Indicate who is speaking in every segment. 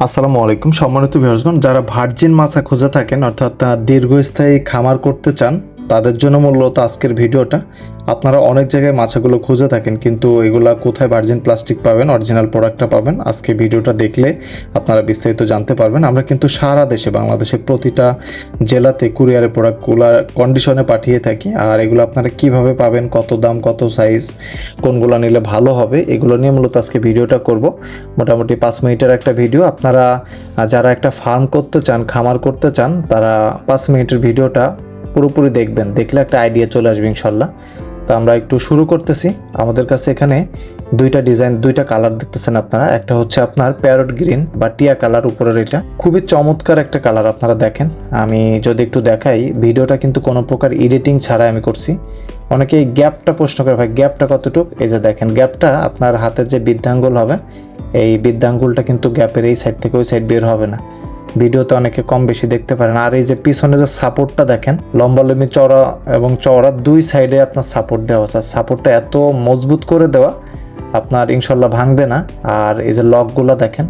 Speaker 1: আসসালামু আলাইকুম সম্মানিত ভিউয়ার্সগণ যারা ভার্জিন মাছা খুঁজে থাকেন অর্থাৎ দীর্ঘস্থায়ী খামার করতে চান তাদের জন্য মূলত আজকের ভিডিওটা। আপনারা অনেক জায়গায় মাছাগুলো খুঁজে থাকেন, কিন্তু এগুলা কোথায় ভার্জিন প্লাস্টিক পাবেন অরিজিনাল প্রোডাক্টটা পাবেন, আজকে ভিডিওটা দেখলে আপনারা বিস্তারিত জানতে পারবেন। আমরা কিন্তু সারা দেশে, বাংলাদেশের প্রতিটা জেলাতে কুরিয়ারের প্রোডাক্টগুলো কন্ডিশনে পাঠিয়ে থাকি, আর এগুলো আপনারা কীভাবে পাবেন, কত দাম, কত সাইজ কোনগুলো নিলে ভালো হবে, এগুলো নিয়ে মূলত আজকে ভিডিওটা করব। মোটামুটি পাঁচ মিনিটের একটা ভিডিও। আপনারা যারা একটা ফার্ম করতে চান, খামার করতে চান, তারা পাঁচ মিনিটের ভিডিওটা পুরোপুরি দেখবেন, দেখলে একটা আইডিয়া চলে আসবে ইনশাল্লাহ। তো আমরা একটু শুরু করতেছি। আমাদের কাছে এখানে দুইটা ডিজাইন দুইটা কালার দেখতেছেন আপনারা। একটা হচ্ছে আপনার প্যারট গ্রিন বা টিয়া কালার উপরের এটা। খুবই চমৎকার একটা কালার আপনারা দেখেন। আমি যদি একটু দেখাই, ভিডিওটা কিন্তু কোনো প্রকার এডিটিং ছাড়া আমি করছি। অনেকে এই গ্যাপটা প্রশ্ন করে, ভাই গ্যাপটা কতটুক? এই যে দেখেন গ্যাপটা আপনার হাতের যে বৃদ্ধাঙ্গুল হবে, এই বৃদ্ধাঙ্গুলটা কিন্তু গ্যাপের এই সাইড থেকে ওই সাইড বের হবে না। ভিডিওতে অনেকে কম বেশি দেখতে পারেন। আর এই যে পিছনে যে সাপোর্টটা দেখেন, লম্বা লম্বি চড়া এবং চড়া দুই সাইডে আপনার সাপোর্ট দেওয়া আছে। সাপোর্টটা এত মজবুত করে দেওয়া, আপনার ইনশাল্লাহ ভাঙবে না। আর এই যে লকগুলো দেখেন,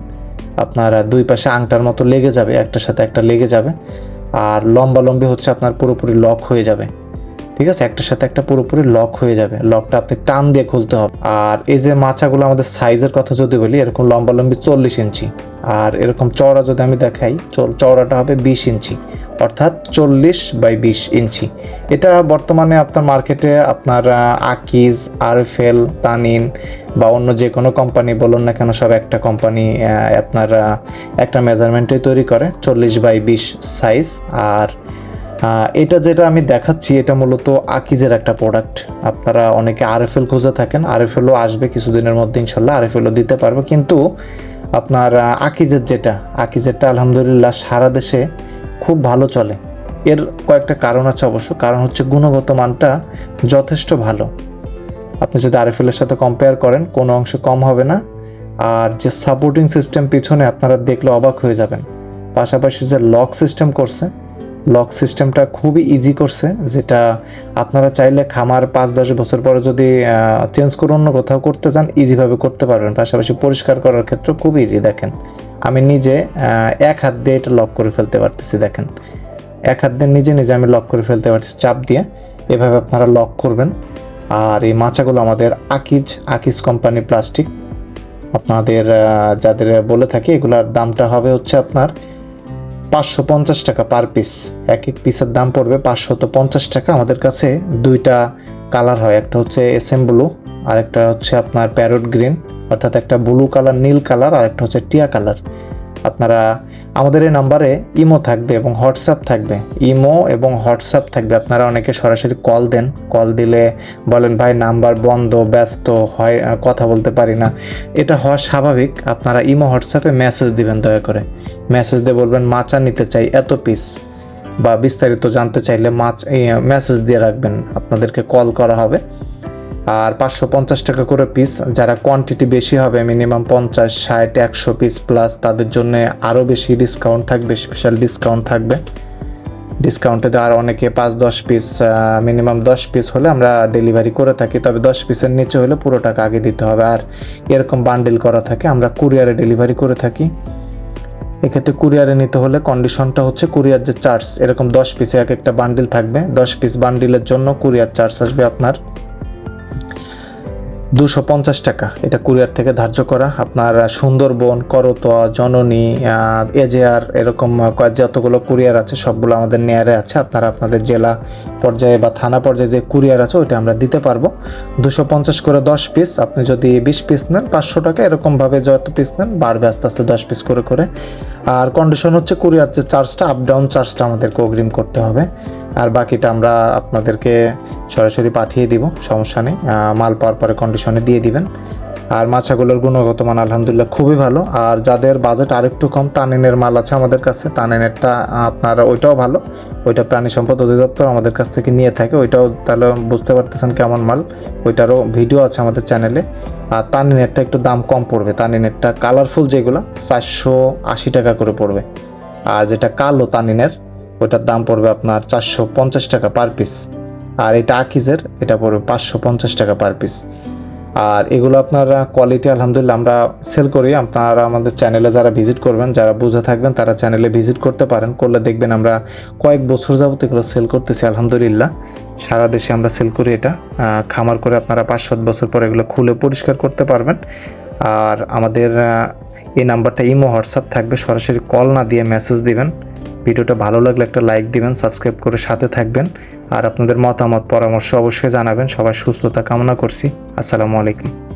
Speaker 1: আপনার দুই পাশে আংটার মতো লেগে যাবে, একটার সাথে একটা লেগে যাবে। আর লম্বা লম্বি হচ্ছে আপনার পুরোপুরি লক হয়ে যাবে। ঠিক আছে? একটার সাথে একটা পুরোপুরি লক হয়ে যাবে। লকটা আপনি টান দিয়ে খুলতে হবে। আর এই যে মাছাগুলো আমাদের সাইজের কথা যদি বলি, এরকম লম্বা লম্বি চল্লিশ ইঞ্চি। আর এরকম চওড়া যদি আমি দেখাই চওড়াটা হবে বিশ ইঞ্চি। অর্থাৎ চল্লিশ বাই বিশ ইঞ্চি। এটা বর্তমানে আপনার মার্কেটে আপনার আকিজ, আরএফএল, তানিন বা অন্য যে কোনো কোম্পানি বলুন না কেন, সব একটা কোম্পানি আপনার একটা মেজারমেন্টে তৈরি করে। চল্লিশ বাই বিশ সাইজ আর এটা যেটা আমি দেখাচ্ছি, এটা মূলত আকিজের একটা প্রোডাক্ট আপনারা অনেকে আরএফএল খুঁজে থাকেন, আরএফএলও আসবে কিছুদিনের মধ্যে, ইনশাল্লাহ আরএফএলও দিতে পারব। কিন্তু আপনার আকিজের যেটা, আকিজেরটা আলহামদুলিল্লাহ সারা দেশে খুব ভালো চলে। এর কয়েকটা কারণ আছে অবশ্য। কারণ হচ্ছে গুণগত মানটা যথেষ্ট ভালো। আপনি যদি আরএফএলের সাথে কম্পেয়ার করেন, কোনো অংশে কম হবে না। আর যে সাপোর্টিং সিস্টেম পিছনে আপনারা দেখলে অবাক হয়ে যাবেন। পাশাপাশি যে লক সিস্টেম করছে লক সিস্টেমটা খুবই ইজি করছে, যেটা আপনারা চাইলে খামার পাঁচ দশ বছর পরে যদি চেঞ্জ করে অন্য কোথাও করতে চান ইজিভাবে করতে পারবেন। পাশাপাশি পরিষ্কার করার ক্ষেত্রে খুব ইজি দেখেন। আমি নিজে এক হাত দিয়ে এটা লক করে ফেলতে পারতেছি, দেখেন। এক হাত দিয়ে নিজে নিজে আমি লক করে ফেলতে পারছি চাপ দিয়ে। এভাবে আপনারা লক করবেন। আর এই মাচাগুলো আমাদের আকিজ আকিজ কোম্পানি প্লাস্টিক আপনাদের যাদের বলে থাকি, এগুলার দামটা হবে হচ্ছে আপনার পাঁচশো পঞ্চাশ টাকা পার পিস এক এক পিসের দাম পড়বে পাঁচশো তো পঞ্চাশ টাকা। আমাদের কাছে দুইটা কালার হয়। একটা হচ্ছে এস এম ব্লু আর একটা হচ্ছে আপনার প্যারট গ্রিন অর্থাৎ একটা ব্লু কালার নীল কালার আর একটা হচ্ছে টিয়া কালার আপনারা আমাদের এই নাম্বারে ইমো থাকবে এবং হোয়াটসঅ্যাপ থাকবে। ইমো এবং হোয়াটসঅ্যাপ থাকবে। আপনারা অনেকে সরাসরি কল দেন। কল দিলে বলেন, ভাই, নাম্বার বন্ধ, ব্যস্ত, হয় কথা বলতে পারি না। এটা হওয়া স্বাভাবিক। আপনারা ইমো, হোয়াটসঅ্যাপে মেসেজ দিবেন দয়া করে। মেসেজ দিয়ে বলবেন, মাচা নিতে চাই এত পিস বা বিস্তারিত জানতে চাইলে মাছ মেসেজ দিয়ে রাখবেন। আপনাদেরকে কল করা হবে। আর পাঁচশো পঞ্চাশ টাকা করে পিস যারা কোয়ান্টিটি বেশি হবে মিনিমাম পঞ্চাশ, ষাট, একশো পিস প্লাস তাদের জন্য আরও বেশি ডিসকাউন্ট থাকবে স্পেশাল ডিসকাউন্ট থাকবে। ডিসকাউন্টে আর অনেকে পাঁচ, দশ পিস মিনিমাম দশ পিস হলে আমরা ডেলিভারি করে থাকি, তবে দশ পিসের নিচে হলে পুরো টাকা আগে দিতে হবে। আর এরকম বান্ডিল করা থাকে, আমরা কুরিয়ারে ডেলিভারি করে থাকি। এক্ষেত্রে কুরিয়ারে নিতে হলে কন্ডিশনটা হচ্ছে কুরিয়ার যে চার্জ এরকম দশ পিসে এক একটা বান্ডিল থাকবে। দশ পিস বান্ডিলের জন্য কুরিয়ার চার্জ আসবে আপনার দুশো পঞ্চাশ টাকা। এটা কুরিয়ার থেকে ধার্য করা। আপনার সুন্দরবন, করতোয়া, জননী এজেআর, এরকম যতগুলো কুরিয়ার আছে, সবগুলো আমাদের নেয়ারে আছে। আপনারা আপনাদের জেলা পর্যায়ে বা থানা পর্যায়ে যে কুরিয়ার আছে, ওইটা আমরা দিতে পারব। দুশো পঞ্চাশ করে দশ পিস। আপনি যদি বিশ পিস নেন, পাঁচশো টাকা, এরকমভাবে যত পিস নেন, বাড়বে আস্তে আস্তে দশ পিস করে করে। আর কন্ডিশন হচ্ছে কুরিয়ার যে চার্জটা আপ ডাউন চার্জটা আমাদেরকে অগ্রিম করতে হবে। আর বাকিটা আমরা আপনাদেরকে সরাসরি পাঠিয়ে দিব, সমস্যা নেই। মাল পাওয়ার পরে কন্ডিশনে দিয়ে দিবেন। আর মাছাগুলোর গুণগত মান আলহামদুলিল্লাহ খুবই ভালো। আর যাদের বাজেট আরেকটু কম, তানিনের মাল আছে আমাদের কাছে। তানিনেরটা আপনার ওইটাও ভালো। ওইটা প্রাণী সম্পদ অধিদপ্তর আমাদের কাছ থেকে নিয়ে থাকে। ওইটাও তাহলে বুঝতে পারতেছেন কেমন মাল। ওইটারও ভিডিও আছে আমাদের চ্যানেলে আর তানিনেরটা একটু দাম কম পড়বে। তানিনেরটা কালারফুল যেগুলো, চারশো আশি টাকা করে পড়বে। আর যেটা কালো তানিনের, ওইটার দাম পড়বে আপনার চারশো পঞ্চাশ টাকা পার পিস আর এটা আকিজের, এটা পড়বে পাঁচশো পঞ্চাশ টাকা পার পিস আর এগুলো আপনারা কোয়ালিটি আলহামদুলিল্লাহ আমরা সেল করি। আপনারা আমাদের চ্যানেলে যারা ভিজিট করবেন, যারা বুঝে থাকবেন, তারা চ্যানেলে ভিজিট করতে পারেন। করলে দেখবেন আমরা কয়েক বছর যাবত এগুলো সেল করতেছি আলহামদুলিল্লাহ। সারা দেশে আমরা সেল করি এটা। খামার করে আপনারা পাঁচ সাত বছর পর এগুলো খুলে পরিষ্কার করতে পারবেন। আর আমাদের এই নাম্বারটা ইমো হোয়াটসঅ্যাপ থাকবে। সরাসরি কল না দিয়ে মেসেজ দিবেন। ভিডিওটা ভালো লাগলে একটা লাইক দিবেন, সাবস্ক্রাইব করে সাথে থাকবেন। আর আপনাদের মতামত, পরামর্শ অবশ্যই জানাবেন। সবাই সুস্থতা কামনা করছি। আসসালামু আলাইকুম।